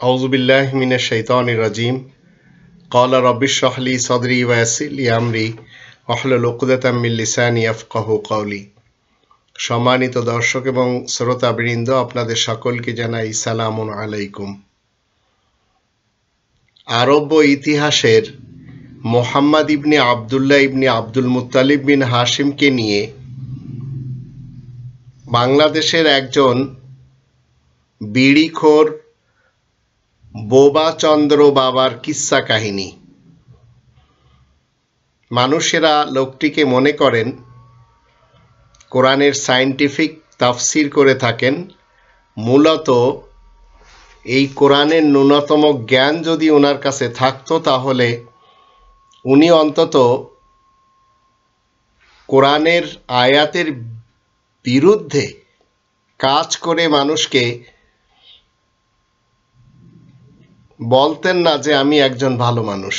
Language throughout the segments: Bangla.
রাহলি লিসানি সম্মানিত দর্শক এবং শ্রোতাবৃন্দ আপনাদের সকলকে জানাই সালামুন আলাইকুম। আরব্য ইতিহাসের Mohammad ibn Abdullah ibn Abdul Muttalib বিন হাশিমকে নিয়ে বাংলাদেশের একজন বিড়িখোর বোবাচন্দ্র বাবার কিস্সা কাহিনী। মানুষেরা লোকটিকে মনে করেন, কোরআনের সায়েন্টিফিক তাফসির করে থাকেন, মূলত এই কোরআনের ন্যূনতম জ্ঞান যদি ওনার কাছে থাকতো তাহলে উনি অন্তত কোরআনের আয়াতের বিরুদ্ধে কাজ করে মানুষকে বলতেন না যে আমি একজন ভালো মানুষ।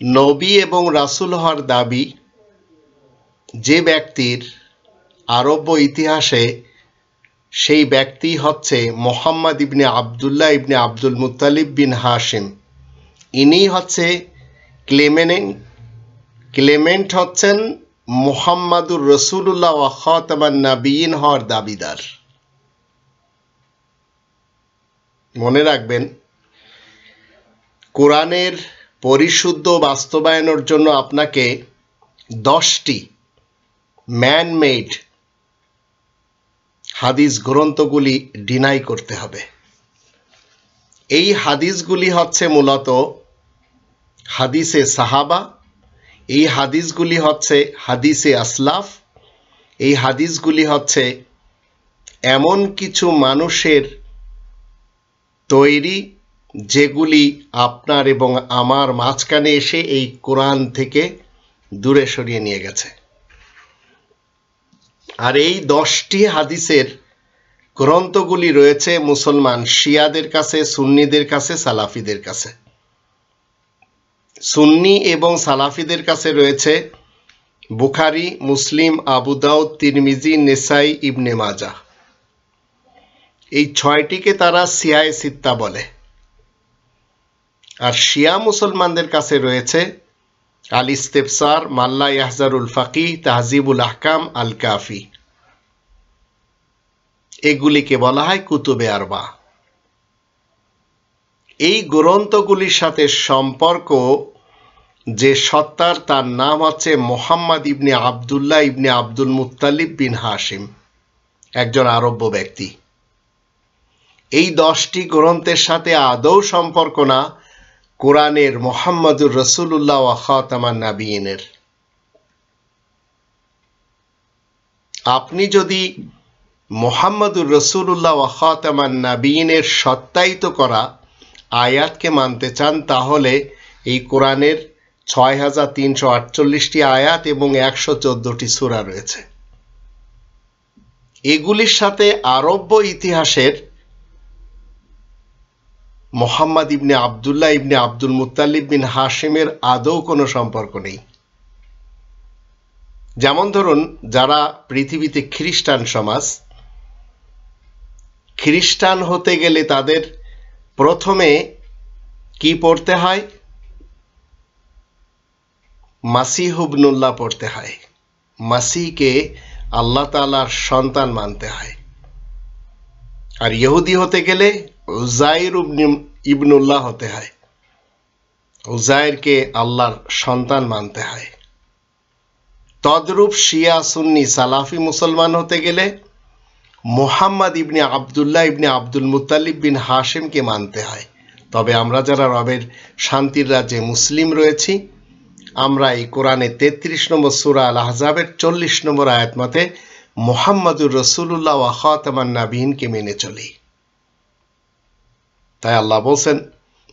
নবী এবং রাসূল হওয়ার দাবি, যে ব্যক্তির আরব্য ইতিহাসে সেই ব্যক্তি হচ্ছে Muhammad ibn Abdullah ibn Abdul Muttalib bin Hashim. ইনি হচ্ছে ক্লেমেনেন্ট ক্লেমেন্ট হচ্ছেন মোহাম্মদুর রসুল্লাহ খাতামান নাবিয়িন হওয়ার দাবিদার। মনে রাখবেন, কোরআনের পরিশুদ্ধ বাস্তবায়নের জন্য আপনাকে দশটি ম্যান মেড হাদিস গ্রন্থগুলি ডিনাই করতে হবে। এই হাদিসগুলি হচ্ছে মূলত হাদিসে সাহাবা, এই হাদিসগুলি হচ্ছে হাদিসে আসলাফ, এই হাদিসগুলি হচ্ছে এমন কিছু মানুষের তৈরি, যেগুলি আপনার এবং আমার মাঝখানে এসে এই কোরআন থেকে দূরে সরিয়ে নিয়ে গেছে। আর এই দশটি হাদিসের গ্রন্থগুলি রয়েছে মুসলমান শিয়াদের কাছে, সুন্নিদের কাছে, সালাফিদের কাছে। সুন্নি এবং সালাফিদের কাছে রয়েছে বুখারি, মুসলিম আবুদাউদ তিরমিজি, নেসাই, ইবনে মাজা এই ছয়টিকে তারা সিয়ায় সিত্তা বলে। আর শিয়া মুসলমানদের কাছে রয়েছে আল ইস্তেফসার, মাল্লা ইয়াহজারুল ফাকি তাহজিবুল আহকাম, আল কাফি। এগুলিকে বলা হয় কুতুবে আরবা। এই গ্রন্থগুলির সাথে সম্পর্ক যে সত্তার, তার নাম হচ্ছে Muhammad ibn Abdullah ibn Abdul Muttalib bin Hashim একজন আরব্য ব্যক্তি। এই দশটি গ্রন্থের সাথে আদৌ সম্পর্ক না? কোরআনের মোহাম্মদুর রসুল্লাহ ওয়াখাতামান নাবিয়িনের। আপনি যদি মোহাম্মদুর রসুল্লাহ ওয়াখাতামান নাবিয়িনের সত্যায়িত করা আয়াতকে মানতে চান, তাহলে এই কোরআনের ছয় হাজার তিনশো আটচল্লিশটি আয়াত এবং একশো চোদ্দটি সুরা রয়েছে। এগুলির সাথে আরব্য ইতিহাসের Mohammad ibn Abdullah ibn Abdul Muttalib বিন হাশিমের আদৌ কোনো সম্পর্ক নেই। যেমন ধরুন, যারা পৃথিবীতে খ্রিস্টান সমাজ, খ্রিস্টান হতে গেলে তাদের প্রথমে কি পড়তে হয়? মাসিহুবনুল্লাহ পড়তে হয়। মাসিকে আল্লাহ তালার সন্তান মানতে হয়। আর ইহুদি হতে গেলে উজাইর ইবনুল্লাহ হতে হয়। উজাইরকে আল্লাহর সন্তান মানতে হয়। তদ্রূপ শিয়া, সুন্নি, সালাফি মুসলমান হতে গেলে Mohammad ibn Abdullah ibn Abdul Muttalib বিন হাশিমকে মানতে হয়। তবে আমরা যারা রবের শান্তির রাজ্যে মুসলিম রয়েছি, আমরা এই কোরআনে তেত্রিশ নম্বর সুরা আল আহজাবের চল্লিশ নম্বর আয়াত মতে মোহাম্মদুর রসুল্লাহ ওয়াখাতামান নাবিনকে মেনে চলি। তাই আল্লাহ বলছেন,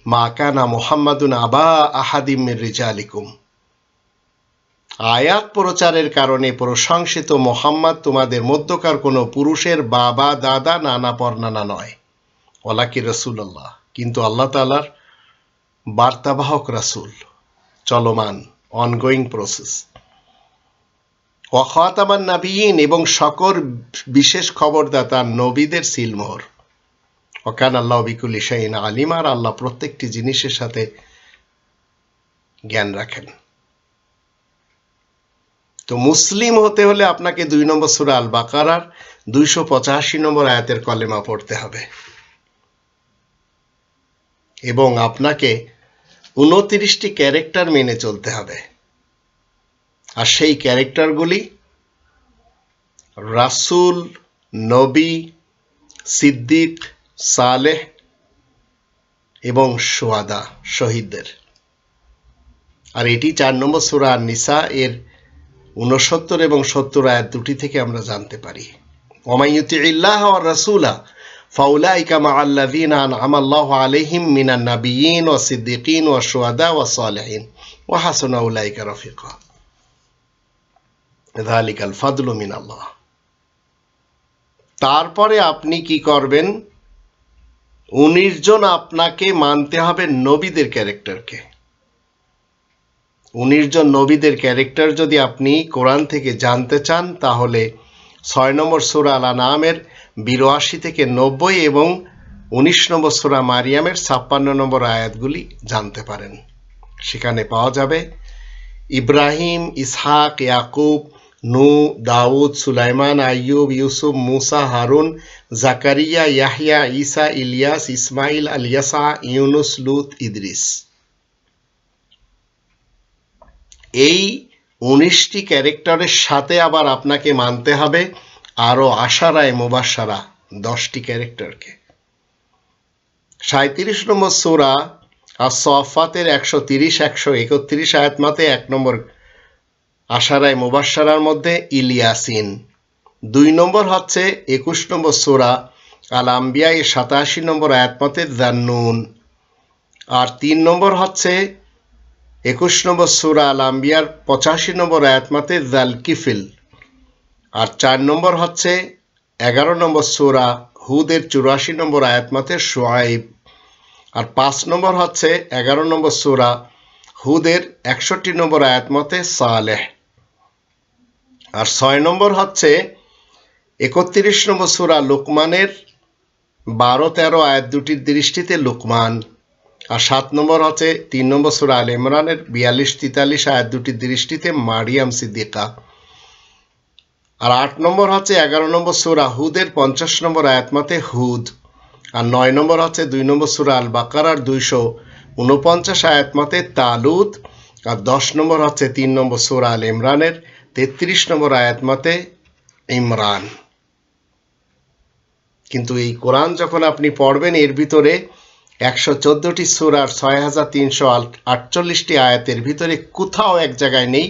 মা কানা মোহাম্মদুন আবা আহাদিম রিজালিকুম। আয়াত প্রচারের কারণে প্রশংসিত মোহাম্মদ তোমাদের মধ্যকার কোনো পুরুষের বাবা, দাদা, নানা, পরনানা নয়। ওলাকি রসুল্লাহ কিন্তু আল্লাহ তালার বার্তাবাহক রাসুল, চলমান অনগোয়িং প্রসেস ওয়াখাতামান নাবিয়িন এবং সকল বিশেষ খবরদাতা নবীদের সিলমোহর। ওকান আল্লাহ বিকুল ইসাইন আলিম, আর আল্লাহ প্রত্যেকটি জিনিসের সাথে জ্ঞান রাখেন। তো মুসলিম হতে হলে আপনাকে দুই নম্বর সুরা আল বাকারার দুইশো পঁচাশি নম্বর আয়াতের কলেমা পড়তে হবে। এবং আপনাকে উনত্রিশটি ক্যারেক্টার মেনে চলতে হবে। আর সেই ক্যারেক্টারগুলি রাসুল, নবী, সিদ্দিক সালেহ এবং সোয়াদা, শহীদদের। আর এটি চার নম্বর সুরা নিসা এর উনসত্তর এবং সত্তর আয়াত দুটি থেকে আমরা জানতে পারি। ইল্লাহ ও সিদ্দিকিন শুহাদা ওয়া সালিহিন ওয়া হাসুনা আল্লাহ তারপরে আপনি কি করবেন? উনিশ জন আপনাকে মানতে হবে নবীদের ক্যারেক্টারকে। উনিশ জন নবীদের ক্যারেক্টার যদি আপনি কোরআন থেকে জানতে চান, তাহলে ছয় নম্বর সুরা আলা নামের বিরাশি থেকে নব্বই এবং উনিশ নম্বর সুরা মারিয়ামের ছাপ্পান্ন নম্বর আয়াতগুলি জানতে পারেন। সেখানে পাওয়া যাবে, ইব্রাহিম, ইসহাক, ইয়াকুব নু, দাউদ, সুলাইমান, আইয়ুব, ইউসুফ, মুসা, হারুন, জাকারিয়া ইয়াহিয়া ঈসা, ইলিয়াস ইসমাইল আলিয়াসা ইউনুস, লুত, ইদ্রিস। এই উনিশটি ক্যারেক্টারের সাথে আবার আপনাকে মানতে হবে। আরও আশারায় মোবাসারা দশটি ক্যারেক্টারকে। সাঁত্রিশ নম্বর সোরা আর সফাতের একশো তিরিশ, একশো একত্রিশ আয়াত মাতে এক নম্বর আশারায় মুবাসারার মধ্যে ইলিয়াসিন। দুই নম্বর হচ্ছে একুশ নম্বর সোরা আল আম্বিয়া সাতাশি নম্বর আয়াতমতে জান্নুন। আর তিন নম্বর হচ্ছে একুশ নম্বর সুরা আল আম্বিয়ার পঁচাশি নম্বর আয়াতমাতে জালকিফিল। আর চার নম্বর হচ্ছে এগারো নম্বর সুরা হুদের চুরাশি নম্বর আয়াতমাতে সোয়াইব আর পাঁচ নম্বর হচ্ছে এগারো নম্বর সুরা হুদের একষট্টি নম্বর আয়াতমতে সালেহ। আর ছয় নম্বর হচ্ছে একত্রিশ নম্বর সুরা লুকমানের বারো, তেরো আয়াত দুটির দৃষ্টিতে লুকমান। আর সাত নম্বর হচ্ছে তিন নম্বর সুরা আল ইমরানের বিয়াল্লিশ, তেতাল্লিশ আয়াত দুটির দৃষ্টিতে মারিয়াম সিদ্দিকা। আর আট নম্বর হচ্ছে এগারো নম্বর সুরা হুদের পঞ্চাশ নম্বর আয়াতমাতে হুদ। আর নয় নম্বর হচ্ছে দুই নম্বর সুরা আল বাকারার দুইশো উনপঞ্চাশ আয়াতমাতে তালুদ। আর দশ নম্বর হচ্ছে তিন নম্বর সুরা আল ইমরানের তেত্রিশ নম্বর আয়াতমাতে ইমরান। কিন্তু এই কোরআন যখন আপনি পড়বেন, এর ভিতরে একশো চোদ্দোটি সুরার ছয় হাজার তিনশো আটচল্লিশটি আয়াতের ভিতরে কোথাও এক জায়গায় নেই,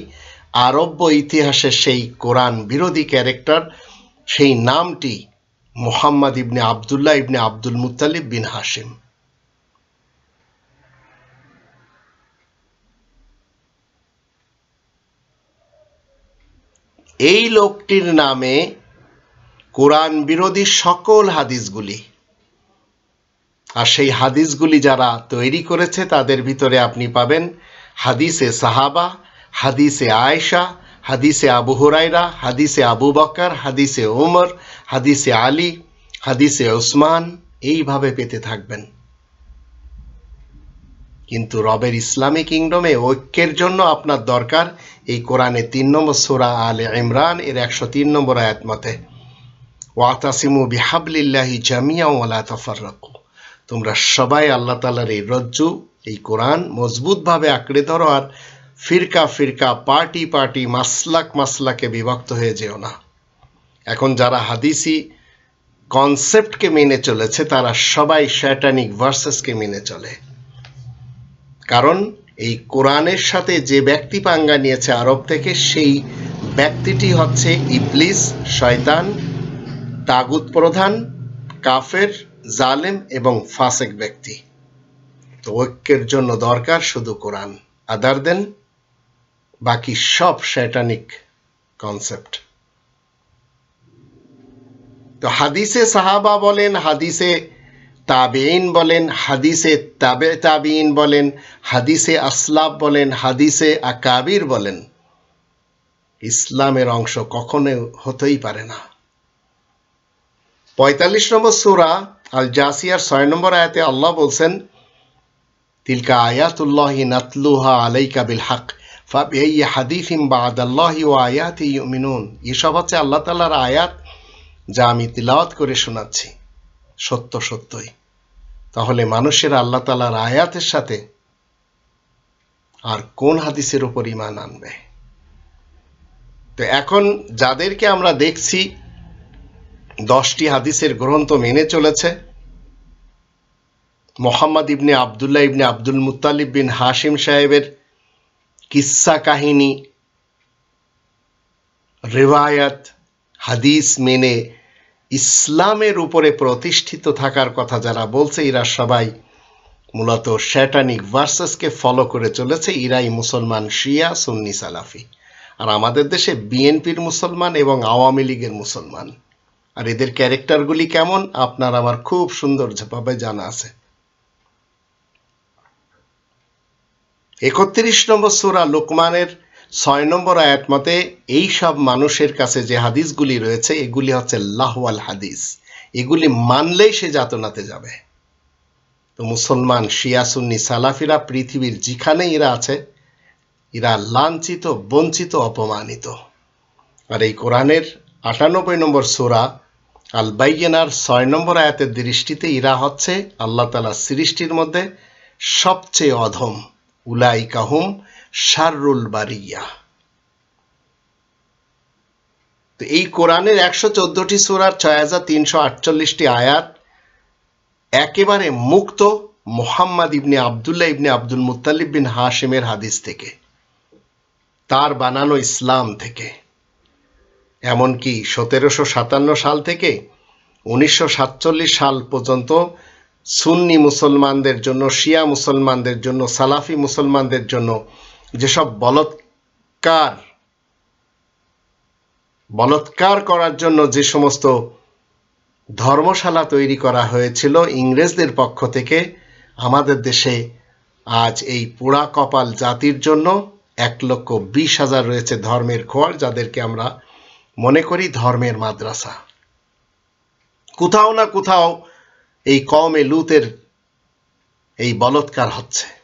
আরব্য ইতিহাসের সেই কোরআন বিরোধী ক্যারেক্টার, সেই নামটি Mohammad ibn Abdullah ibn Abdul Muttalib বিন হাসিম এই লোকটির নামে কোরআন বিরোধী সকল হাদিসগুলি। আর সেই হাদিসগুলি যারা তৈরি করেছে, তাদের ভিতরে আপনি পাবেন হাদিসে সাহাবা, হাদিসে আয়েশা, হাদিসে আবু হুরাইরা হাদিসে আবু বকর, হাদিসে ওমর হাদিসে আলী, হাদিসে ওসমান এইভাবে পেতে থাকবেন। কিন্তু রবের ইসলামী কিংডমে ঐক্যের জন্য আপনার দরকার এই কোরআনে তিন নম্বর সোরা আলে ইমরান এর একশো তিন নম্বর আয়াত মতে, ওয়াতাসিমু বিহাবলিল্লাহি জামিয়া ওয়ালা তাফাররাকু তোমরা সবাই আল্লাহ তালার এই রজ্জু, এই কোরআন মজবুতভাবে আঁকড়ে ধরো আর ফিরকা ফিরকা, পার্টি পার্টি, মাসলাক মাসলাকে বিভক্ত হয়ে যেও না। এখন যারা হাদিসি কনসেপ্টকে মেনে চলেছে, তারা সবাই শ্যাটানিক ভার্সেসকে মেনে চলে। কারণ এই কোরআনের সাথে যে ব্যক্তি পাঙ্গা নিয়েছে আরব থেকে, সেই ব্যক্তিটি হচ্ছে ইবলিস, শয়তান, তাগুত প্রধান, কাফের, জালেম এবং ফাসেক ব্যক্তি। তো ঐক্যের জন্য দরকার শুধু কোরআন। আদার দেন, বাকি সব শ্যাটানিক কনসেপ্ট তো হাদিসে সাহাবা বলেন, হাদিসে তাবেইন বলেন, হাদিসে তাবে তাবিন বলেন, হাদিসে আসলাব বলেন, হাদিসে আকাবির বলেন। ইসলামের অংশ কখনো হতেই পারে না। পঁয়তাল্লিশ নম্বর সুরা আল জাসিয়ার ছয় নম্বর আয়াতে আল্লাহ বলছেন, তিলকা আয়াতুল্লাহি নাতলুহা আলাইকা বিল হক ফাবিআই হাদিফিম বাদাল্লাহি ওয়া আয়াতি ইউমিনুন। এসব হচ্ছে আল্লাহ তাআলার আয়াত যা আমি তিলাওয়াত করে শোনাচ্ছি। সত্য সত্যই। তাহলে মানুষের আল্লাহ তাআলার আয়াতের সাথে আর কোন হাদিসের উপর ইমান আনবে? তো এখন যাদেরকে আমরা দেখছি, দশটি হাদিসের গ্রন্থ মেনে চলেছে। Mohammad ibn Abdullah ibn Abdul Muttalib বিন হাশিম সাহেবের কিস্সা কাহিনী, রেওয়ায়াত, হাদিস মেনে ইসলামের উপরে প্রতিষ্ঠিত থাকার কথা যারা বলছে, এরা সবাই মূলত শ্যাটানিক ভার্সেসকে ফলো করে চলেছে। ইরাই মুসলমান শিয়া, সুন্নি, সালাফি। আর আমাদের দেশে বিএনপির মুসলমান এবং আওয়ামী লীগের মুসলমান। আর এদের ক্যারেক্টারগুলি কেমন? আপনার আমার খুব সুন্দরভাবে জানা আছে। একত্রিশ নম্বর সুরা লোকমানের ছয় নম্বর আয়াত মতে এই সব মানুষের কাছে যে হাদিসগুলি রয়েছে, এগুলি হচ্ছে লাহওয়াল হাদিস। এগুলি মানলেই সে যাতনাতে যাবে। তো মুসলমান, শিয়া, সুন্নি, সালাফিরা পৃথিবীর যেখানে এরা আছে, এরা লাঞ্ছিত, বঞ্চিত, অপমানিত। আর এই কোরআনের আটানব্বই নম্বর সোরা আল বাইয়েনার ছয় নম্বর আয়াতের দৃষ্টিতে ইরা হচ্ছে আল্লাহ তালা সৃষ্টির মধ্যে সবচেয়ে অধম। উলাই কাহুম শাররুল বারিয়া। তো এই কোরআনের একশো চোদ্দটি সুরার ছয় হাজার তিনশো আটচল্লিশটি আয়াত একেবারে মুক্ত Mohammad ibn Abdullah ibn Abdul Muttalib বিন হাশিমের হাদিস থেকে, তার বানানো ইসলাম থেকে, এমনকি সতেরোশো সাতান্ন সাল থেকে উনিশশো সাতচল্লিশ সাল পর্যন্ত সুন্নি মুসলমানদের জন্য, শিয়া মুসলমানদের জন্য, সালাফি মুসলমানদের জন্য যেসব বলৎকার বলৎকার করার জন্য যে সমস্ত ধর্মশালা তৈরি করা হয়েছিল ইংরেজদের পক্ষ থেকে, আমাদের দেশে আজ এই পোড়া কপাল জাতির জন্য এক লক্ষ বিশ হাজার রয়েছে ধর্মের খোয়ার, যাদেরকে আমরা মনে করি ধর্মের মাদ্রাসা। কোথাও না কোথাও এই কমে লুতের এই বলৎকার হচ্ছে।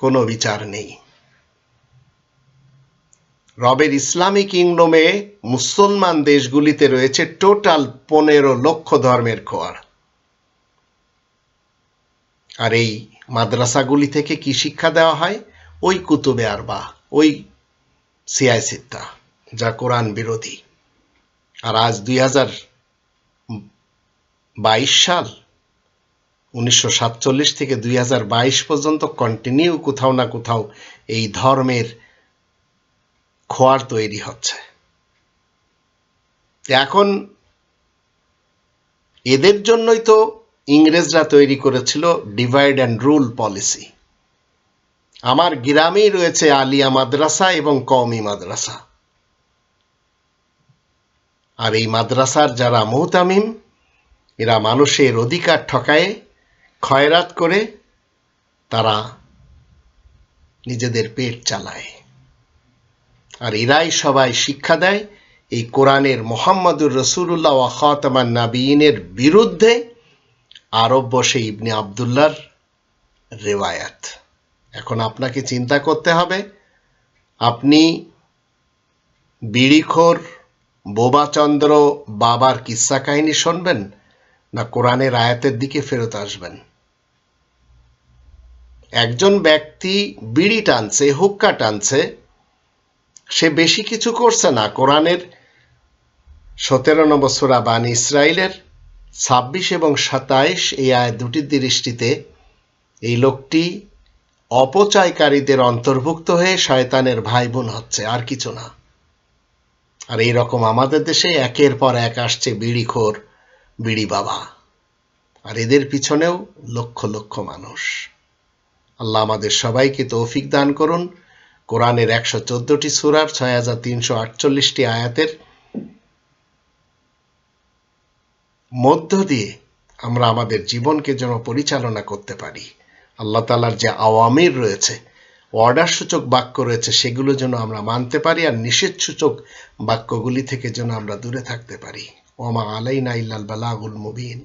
কোনো বিচার নেই। রবের ইসলামিক কিংডমে মুসলমান দেশগুলিতে রয়েছে টোটাল পনেরো লক্ষ ধর্মের খোয়ার। আর এই মাদ্রাসাগুলি থেকে কি শিক্ষা দেওয়া হয়? ওই কুতুবে আরবা, ওই সিআই সিত্তা, যা কোরআন বিরোধী। আর আজ দুই হাজার বাইশ সাল উনিশশো সাতচল্লিশ থেকে দুই হাজার বাইশ পর্যন্ত কন্টিনিউ কোথাও না কোথাও এই ধর্মের খোয়ার তৈরি হচ্ছে। এখন এদের জন্যই তো ইংরেজরা তৈরি করেছিল ডিভাইড অ্যান্ড রুল পলিসি আমার গ্রামেই রয়েছে আলিয়া মাদ্রাসা এবং কওমি মাদ্রাসা। আর এই মাদ্রাসার যারা মোহতামিম, এরা মানুষের অধিকার ঠকায়ে খয়রাত করে তারা নিজেদের পেট চালায়। আর এরাই সবাই শিক্ষা দেয় এই কোরআনের মোহাম্মদুর রসুল্লাহ ওয়াখাতমান নাবিনের বিরুদ্ধে। আরব বসে ইবনে আবদুল্লার রেওয়ায়াত। এখন আপনাকে চিন্তা করতে হবে, আপনি বিড়িখোর, বোবাচন্দ্র বাবার কিস্সা কাহিনী শুনবেন না কোরআনের আয়াতের দিকে ফেরত আসবেন? একজন ব্যক্তি বিড়ি টানছে, হুক্কা টানছে, সে বেশি কিছু করছে না। কোরআনের সতেরো নম্বর সুরা বান ইসরায়েলের ছাব্বিশ এবং সাতাইশ এই আয় দুটির দৃষ্টিতে এই লোকটি অপচয়কারীদের অন্তর্ভুক্ত হয়ে শয়তানের ভাই বোন হচ্ছে, আর কিছু না। আর এই রকম আমাদের দেশে একের পর এক আসছে বিড়িখোর বিড়ি বাবা। আর এদের পিছনেও লক্ষ লক্ষ মানুষ। আল্লাহ আমাদের সবাইকে তৌফিক দান করুন। কোরআনের একশো চোদ্দটি সুরার ছয় হাজার তিনশো আটচল্লিশটি আয়াতের মধ্য দিয়ে আমরা আমাদের জীবনকে যেন পরিচালনা করতে পারি। আল্লাহ তালার যে আওয়ামির রয়েছে, অর্ডার সূচক বাক্য রয়েছে, সেগুলো যেন আমরা মানতে পারি আর নিষেধ সূচক বাক্যগুলি থেকে যেন আমরা দূরে থাকতে পারি। ওমা আলাইনা ইল্লাল বালাগুল মুবিন।